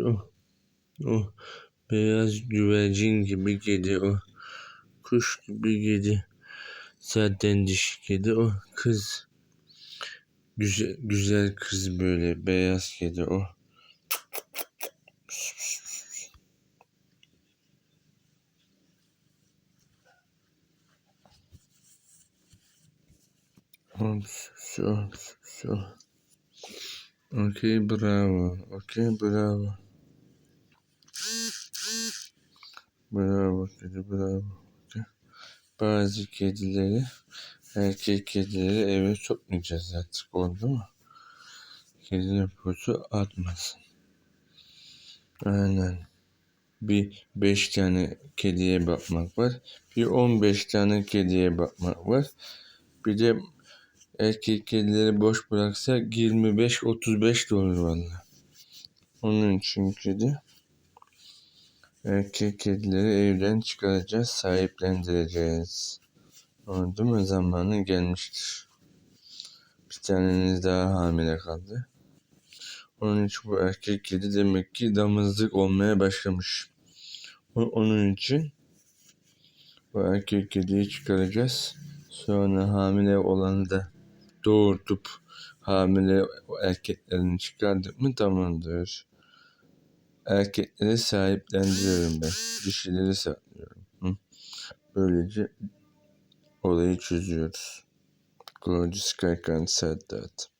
O. O beyaz güvercin gibi kedi o. Kuş gibi kedi. Zaten dişi kedi o. Kız. Güzel, güzel kız böyle beyaz kedi o. Pis, o, pis, pis, o. Okey bravo. Bravo. Kedi bravo. Bazı kedileri erkek kedileri eve sokmayacağız artık oldu mu? Kedinin potu atmasın. Aynen. Bir beş tane kediye bakmak var. Bir on beş tane kediye bakmak var. Bir de erkek kedileri boş bıraksak 25-35 de olur valla. Onun için kedi erkek kedileri evden çıkaracağız, sahiplendireceğiz. Oldu mu? Zamanı gelmiştir. Bir taneniz daha hamile kaldı. Onun için bu erkek kedi demek ki damızlık olmaya başlamış. Onun için bu erkek kediyi çıkaracağız. Sonra hamile olanı da doğurtup hamile erkeklerini çıkardık mı tamamdır. Erkekleri sahiplendiriyorum ben. Dişileri saklıyorum. Hı? Böylece olayı çözüyoruz. Gorgeous said that.